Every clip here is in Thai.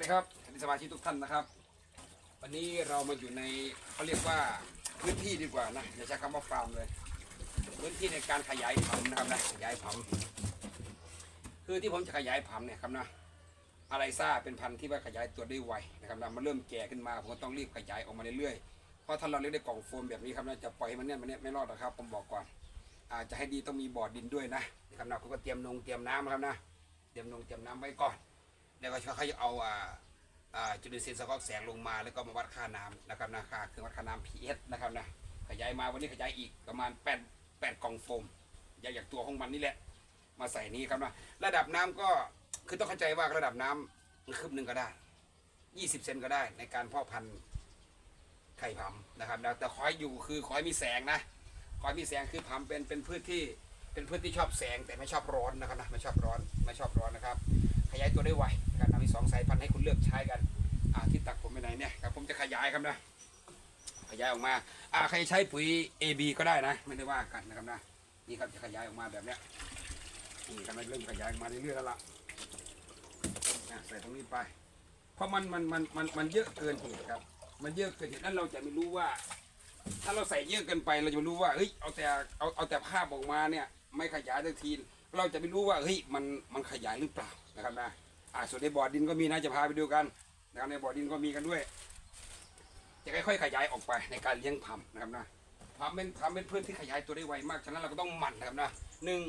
ดีครับท่านสมาชิกทุกท่านนะครับ วันนี้เรามาอยู่ในเขาเรียกว่าพื้นที่ดีกว่านะอย่าใช้คำว่าฟาร์มเลย พื้นที่ในการขยายผัมนะครับนะขยายผัมคือที่ผมจะขยายผัมเนี่ยครับนะอะไรซ่าเป็นพันธุ์ที่ว่าขยายตัวได้ไวนะครับนะมันเริ่มแก่ขึ้นมาผมก็ต้องรีบขยายออกมาเรื่อยๆเพราะถ้าเราเลี้ยงในกล่องโฟมแบบนี้ครับนะจะปล่อยให้มันเนี่ยมันเนี่ยไม่รอดหรอกครับผมบอกก่อนอาจจะให้ดีต้องมีบ่อดินด้วยนะนะครับนะเขาก็เตรียมนงเตรียมน้ำนะครับนะเตรียมนงเตรียมน้ำไว้ก่อน แล้วก็เขาจะเอาอ่าอ่าจุลินทรีย์สังเคราะห์แสงลงมา แล้วก็มาวัดค่าน้ำนะครับนะค่าเครื่องวัดค่าน้ำ pH นะครับนะขยายมาวันนี้ขยายอีกประมาณ8 8กล่องโฟมใหญ่จากตัวของมันนี่แหละ มาใส่นี้ครับนะระดับน้ำก็คือต้องเข้าใจว่าระดับน้ำคืบหนึ่งก็ได้ 20 เซนก็ได้ในการเพาะพันธุ์ไข่ผำนะครับนะแต่ขอให้อยู่คือขอให้มีแสงนะขอให้มีแสงคือผำเป็นเป็นพืชที่เป็นพืชที่ชอบแสงแต่ไม่ชอบร้อนนะครับนะไม่ชอบร้อนไม่ชอบร้อนนะครับ ขยายตัวได้ไวนะครับนะมีสองสายพันธุ์ให้คุณเลือกใช้กันที่ตักผมไปไหนเนี่ยครับผมจะขยายครับนะขยายออกมาอ่าใครใช้ปุ๋ย AB ก็ได้นะ ไม่ได้ว่ากันนะครับนะนี่ครับจะขยายออกมาแบบเนี้ยนี่กำลังเริ่มขยายออกมาเรื่อยๆแล้วล่ะอะใส่ตรงนี้ไป เพราะมันมันมันมันมันเยอะเกินเหตุครับ มันเยอะเกินเหตุนั้นเราจะไม่รู้ว่า ถ้าเราใส่เยอะเกินไปเราจะไม่รู้ว่าเฮ้ยเอาแต่เอาเอาแต่ภาพออกมาเนี่ย ไม่ขยายสักที เราจะไม่รู้ว่าเฮ้ยมันมันขยายหรือเปล่า นะครับนะอ่าส่วนในบ่อดินก็มีนะจะพาไปดูกันนะครับในบ่อดินก็มีกันด้วย จะค่อยๆขยายออกไปในการเลี้ยงผำนะครับนะผำเป็นผำเป็นพืชที่ขยายตัวได้ไวมากฉะนั้นเราก็ต้องหมั่นนะครับนะหนึ่ง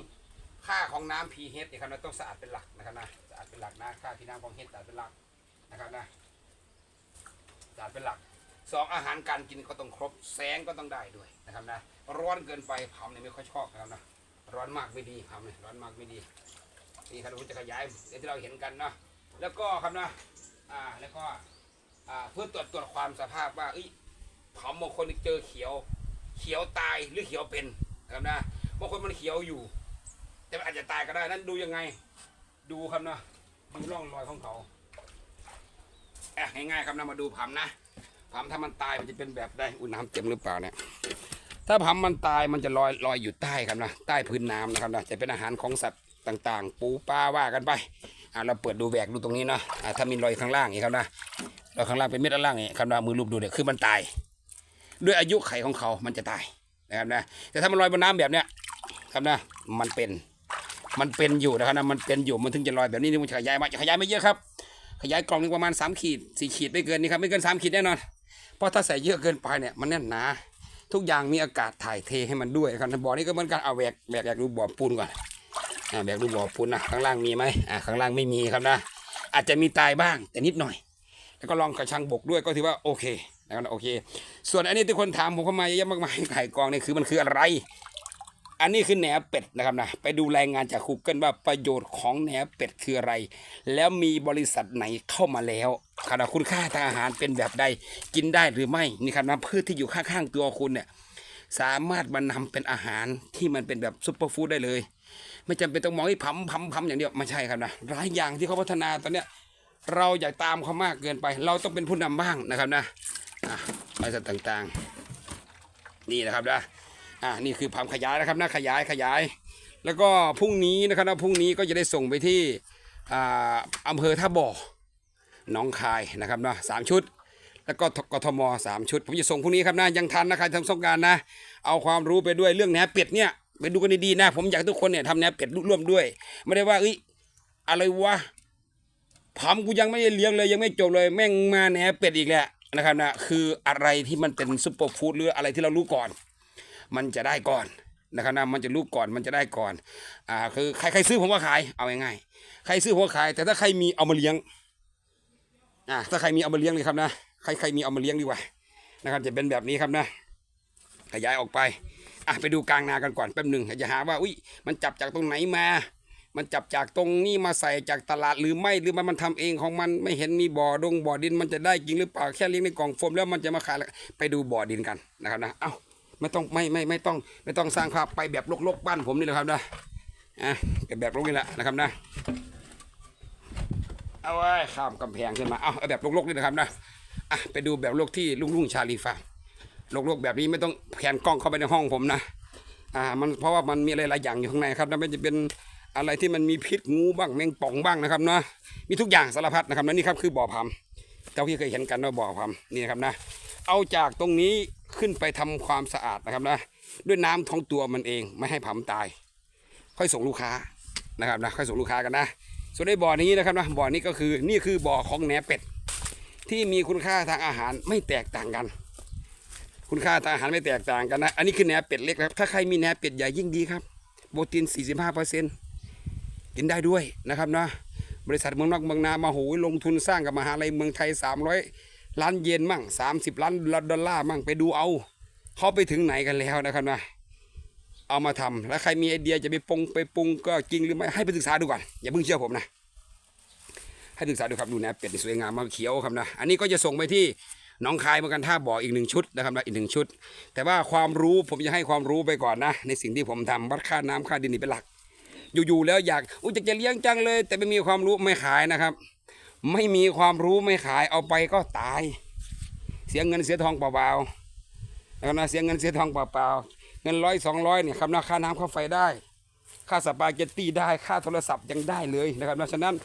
ค่าของน้ำ pH เนี่ยครับนะต้องสะอาดเป็นหลักนะครับนะสะอาดเป็นหลักนะค่าที่น้ำของเฮดสะอาดเป็นหลักนะครับนะสะอาดเป็นหลักสองอาหารการกินก็ต้องครบแสงก็ต้องได้ด้วยนะครับนะร้อนเกินไปผำเนี่ยไม่ค่อยชอบนะครับนะร้อนมากไม่ดีผำเนี่ยร้อนมากไม่ดี นี่ครับเราจะขยายอย่างที่เราเห็นกันเนาะแล้วก็ครับนะอ่าแล้วก็อ่าเพื่อตรวจตรวจความสภาพว่าเอ้ยเผาบางคนเจอเขียว เขียวตายหรือเขียวเป็นครับนะบางคนมันเขียวอยู่ แต่มันอาจจะตายก็ได้นั้นดูยังไง ดูครับนะดูร่องรอยของเขาแอะง่ายๆครับนะมาดูผำนะผำถ้ามันตายมันจะเป็นแบบได้อุยน้ำเต็มหรือเปล่าเนี่ยถ้าผำมันตายมันจะลอยลอยอยู่ใต้ครับนะใต้พื้นน้ำนะครับนะจะเป็นอาหารของสัตว์ ต่างๆ ปูปลาว่ากันไปอ่าเราเปิดดูแหวกดูตรงนี้เนาะอ่าถ้ามีรอยข้างล่างนี่ครับนะรอยข้างล่างเป็นเม็ดด้านล่างนี่ครับนะมือลูบดูเนี่ยคือมันตาย ด้วยอายุไขของเขามันจะตายนะครับนะแต่ถ้ามันลอยบนน้ำแบบเนี้ยครับนะมันเป็นมันเป็นอยู่นะครับนะมันเป็นอยู่มันถึงจะลอยแบบนี้นี่มันจะขยายมาจะขยายไม่เยอะครับ ขยายกล่องหนึงประมาณ 3 ขีด 4 ขีดไม่เกินนี่ครับไม่เกิน 3 ขีดแน่นอน เพราะถ้าใส่เยอะเกินไปเนี่ยมันแน่นหนาทุกอย่างมีอากาศถ่ายเทให้มันด้วยครับบ่อนี้ก็เหมือนกันเอาแหวกแหวกอยากดูบ่อปูนก่อน อ่าแหวกดูบ่อปูนนะข้างล่างมีไหมอ่าข้างล่างไม่มีครับนะ อาจจะมีตายบ้างแต่นิดหน่อย แล้วก็ลองกระชังบกด้วยก็ถือว่าโอเคนะครับโอเค ส่วนอันนี้ที่คนถามผมเข้ามาเยอะมากมายไข่กองเนี่ยคือมันคืออะไร อันนี้คือแหนเป็ดนะครับนะไปดูรายงานจากคูเกิลว่าประโยชน์ของแหนเป็ดคืออะไร แล้วมีบริษัทไหนเข้ามาแล้วขนาดคุณค่าทางอาหารเป็นแบบใดกินได้หรือไม่นี่ครับนะพืชที่อยู่ข้างๆตัวคุณเนี่ยสามารถมานำเป็นอาหารที่มันเป็นแบบซุปเปอร์ฟู้ดได้เลย ไม่จำเป็นต้องมองให้พัมพัมพัมอย่างเดียวไม่ใช่ครับนะหลายอย่างที่เขาพัฒนาตอนเนี้ยเราอยากตามเขามากเกินไป เราต้องเป็นผู้นำบ้างนะครับนะอะบริษัทต่างๆ นี่นะครับนะอะนี่คือพัมขยายนะครับนะขยายขยาย แล้วก็พรุ่งนี้นะครับนะพรุ่งนี้ก็จะได้ส่งไปที่อ่าอำเภอท่าบ่อหนองคายนะครับนะสามชุด แล้วก็กทมสามชุด ผมจะส่งพรุ่งนี้ครับนะยังทันนะครับทำสงการนะ เอาความรู้ไปด้วยเรื่องแหนเป็ดเนี่ย ไปดูกันดีๆนะ ผมอยากให้ทุกคนเนี่ยทำแหนเป็ดร่วมด้วย ไม่ได้ว่าเอ้ยอะไรวะผมกูยังไม่ได้เลี้ยงเลยยังไม่จบเลยแม่งมาแหนเป็ดอีกแหละนะครับนะคืออะไรที่มันเป็นซุปเปอร์ฟู้ดหรืออะไรที่เรารู้ก่อน มันจะได้ก่อนนะครับนะมันจะรู้ก่อนมันจะได้ก่อนอ่าคือใครใครซื้อผมก็ขายเอาง่ายๆใครซื้อผมก็ขาย แต่ถ้าใครมีเอามาเลี้ยงอ่าถ้าใครมีเอามาเลี้ยงเลยครับนะใครใครมีเอามาเลี้ยงดีกว่านะครับจะเป็นแบบนี้ครับนะขยายออกไป อะไปดูกลางนากันก่อนแป๊บหนึ่งอย่าหาว่าอุ้ยมันจับจากตรงไหนมา มันจับจากตรงนี้มาใส่จากตลาดหรือไม่หรือมันมันทำเองของมันไม่เห็นมีบ่อดงบ่อดินมันจะได้จริงหรือเปล่าแค่เลี้ยงในกล่องโฟมแล้วมันจะมาขายไปดูบ่อดินกันนะครับนะเอ้าไม่ต้องไม่ไม่ไม่ต้องไม่ต้องสร้างภาพไปแบบลกๆบ้านผมนี่แหละครับนะอะแบบแบบลกนี่แหละนะครับนะเอาไว้ข้ามกำแพงขึ้นมาเอาเอาแบบลกๆนี่นะครับนะอะไปดูแบบลกที่ลุงลุงชาลีฟาร์ม ลกๆแบบนี้ไม่ต้องแผนกล้องเข้าไปในห้องผมนะอ่ามันเพราะว่ามันมีอะไรหลายอย่างอยู่ข้างในครับนะไม่จะเป็นอะไรที่มันมีพิษงูบ้างแมงป่องบ้างนะครับนะมีทุกอย่างสารพัดนะครับและนี่ครับคือบ่อพัมเจ้าที่เคยเห็นกันว่าบ่อพัมนี่นะครับนะเอาจากตรงนี้ขึ้นไปทำความสะอาดนะครับนะด้วยน้ำท้องตัวมันเองไม่ให้ผํตาย ค่อยส่งลูกค้านะครับนะค่อยส่งลูกค้ากันนะ ส่วนในบ่อนี้นะครับนะบ่อนี้ก็คือนี่คือบ่อของแหนเป็ดที่มีคุณค่าทางอาหารไม่แตกต่างกัน คุณค่าทางอาหารไม่แตกต่างกันนะ อันนี้คือแหนเป็ดเล็กครับ ถ้าใครมีแหนเป็ดใหญ่ยิ่งดีครับโปรตีน 45%กินได้ด้วยนะครับนะบริษัทเมืองนอกเมืองนามาโหยลงทุนสร้างกับมหาลัยเมืองไทย 300 ล้านเยนมั่ง 30 ล้านดอลลาร์มั่งไปดูเอา เขาไปถึงไหนกันแล้วนะครับนะเอามาทำแล้วใครมีไอเดียจะไปปรุงไปปรุงก็จริงหรือไม่ให้ไปศึกษาดูก่อนอย่าเพิ่งเชื่อผมนะให้ศึกษาดูครับดูนะเป็ดสวยงามมาเขียวครับนะอันนี้ก็จะส่งไปที่ น้องคายเหมือนกันท่าบ่ออีกหนึ่งชุดนะครับอีกหนึ่งชุด แต่ว่าความรู้ผมจะให้ความรู้ไปก่อนนะ ในสิ่งที่ผมทำวัดค่าน้ำค่าดินนี่เป็นหลัก อยู่ๆแล้วอยากอุ้ยากจะเลี้ยงจังเลย แต่ไม่มีความรู้ไม่ขายนะครับ ไม่มีความรู้ไม่ขายเอาไปก็ตาย เสียเงินเสียทองเปล่าๆนะครับนะเสียเงินเสียทองเปล่าๆเงินร้อยสองร้อยเนี่ยครับนะค่าน้ำค่าไฟได้ ค่าสปาเกตตี้ได้ค่าโทรศัพท์ยังได้เลยนะครับนะฉะนั้น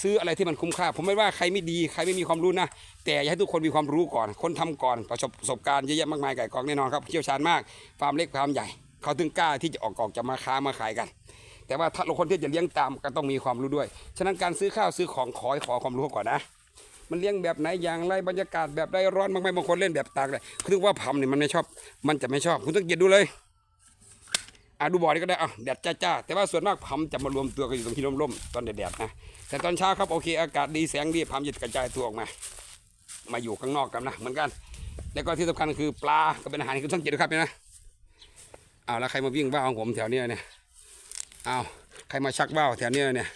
ซื้ออะไรที่มันคุ้มค่า ผมไม่ว่าใครไม่ดีใครไม่มีความรู้นะ แต่อยากให้ทุกคนมีความรู้ก่อน คนทำก่อนประสบประสบการณ์เยอะแยะมากมายไก่กองแน่นอนครับเชี่ยวชาญมากฟาร์มเล็กฟาร์มใหญ่ เขาถึงกล้าที่จะออกออกจะมาค้ามาขายกัน แต่ว่าถ้าเราคนที่จะเลี้ยงตามก็ต้องมีความรู้ด้วย ฉะนั้นการซื้อข้าวซื้อของขอให้ขอความรู้ก่อนนะมันเลี้ยงแบบไหนอย่างไรบรรยากาศแบบใดร้อนบางไหมบางคนเล่นแบบตากเลยคือว่าพัมเนี่ยมันไม่ชอบ มันจะไม่ชอบ คุณต้องเก็บดูเลย อะดูบ่อนี้ก็ได้อะแดดจ้าๆแต่ว่าส่วนมากพัมจะมารวมตัวกันอยู่ตรงที่ร่มๆตอนแดดๆนะแต่ตอนเช้าครับโอเค อากาศดีแสงดีพัมจะกระจายตัวออกมา มาอยู่ข้างนอกกันนะเหมือนกัน แล้วก็ที่สำคัญคือปลาก็เป็นอาหารที่คุณต้องก็บด้วยครับเนี่ยนะเอาแล้วใครมาวิ่งบ้าของผมแถวนี้เนี่ยเอาใครมาชักบ้าวแถวเนี้ยเนี่ย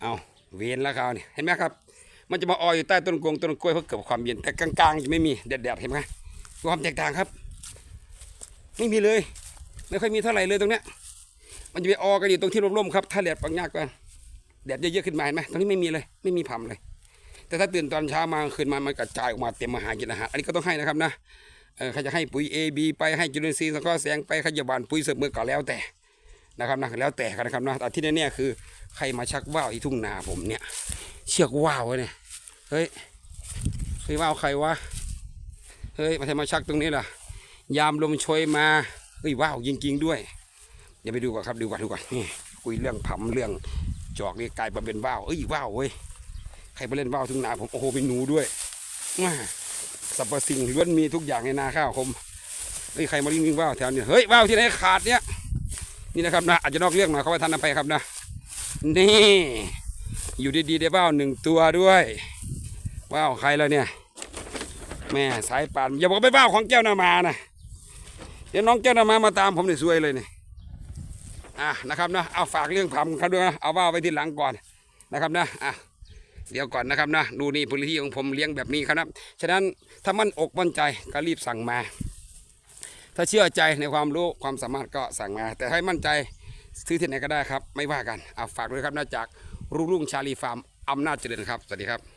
เอาเวียนแล้วเขาเนี่ยเห็นไหมครับ มันจะมาออยอยู่ใต้ต้นกงต้นกล้วยเพื่อเกิดความเย็นแต่กลางๆจะไม่มีแดดๆเห็นไหมความแตกต่างครับ ไม่มีเลย ไม่ค่อยมีเท่าไหร่เลยตรงเนี้ยมันจะไปออกันอยู่ตรงที่ร่มๆครับ ถ้าแดดปังยากกันแดดเยอะๆขึ้นมาเห็นไหมตรงนี้ไม่มีเลย ไม่มีผำเลย แต่ถ้าตื่นตอนเช้ามาคืนมามันกระจายออกมาเต็มมาหากินอาหาร อันนี้ก็ต้องให้นะครับนะเออใครจะให้ปุ๋ย A B ไปให้จุลินทรีย์สังเคราะห์แสงไปขยบาลปุ๋ยเสริมมือก็แล้วแต่นะครับนะแล้วแต่กันนะครับนะแต่ที่แน่ๆคือใครมาชักว่าวที่ทุ่งนาผมเนี่ย เชือกว่าวเนี่ยเฮ้ยเฮ้ยว่าวใครวะเฮ้ยมาทำมาชักตรงนี้ล่ะ ยามลมโชยมา เฮ้ยว้าวจริง ๆ ด้วย เดี๋ยวไปดูก่อนครับดูก่อนดูก่อนนี่คุยเรื่องผำเรื่องจอกนี่กลายมาเป็นว่าวเอ้ยว่าวเว้ยใครมาเล่นว่าวทุ่งนาผมโอ้โหเป็นหนูด้วยว้าสรรพสิ่งล้วนมีทุกอย่างในนาข้าวผมเฮ้ยใครมาเล่นวิ่งว่าวแถวนี้เฮ้ยว่าวที่ไหนขาดเนี่ยนี่นะครับนะอาจจะนอกเรื่องหน่อยเขาไปทันอภัยครับนะนี่อยู่ดีๆได้ว่าวหนึ่งตัวด้วยว่าวใครแล้วเนี่ยแม่สายป่านอย่าบอกไปว่าวของแก้วนามานะ ดี๋ยวน้องเจ้านามามาตามผมเนี่ยซวยเลยเนี่ยอะนะครับนะเอาฝากเรื่องผำครับด้วยนะเอาว่าไว้ที่หลังก่อนนะครับนะอะเดี๋ยวก่อนนะครับนะดูนี่พื้นที่ของผมเลี้ยงแบบนี้ครับฉะนั้นถ้ามั่นอกมั่นใจก็รีบสั่งมา ถ้าเชื่อใจในความรู้ความสามารถก็สั่งมา แต่ให้มั่นใจซื้อที่ไหนก็ได้ครับ ไม่ว่ากันเอาฝากด้วยครับนะจากรุ่งรุ่งชาลีฟาร์มอำนาจเจริญครับสวัสดีครับ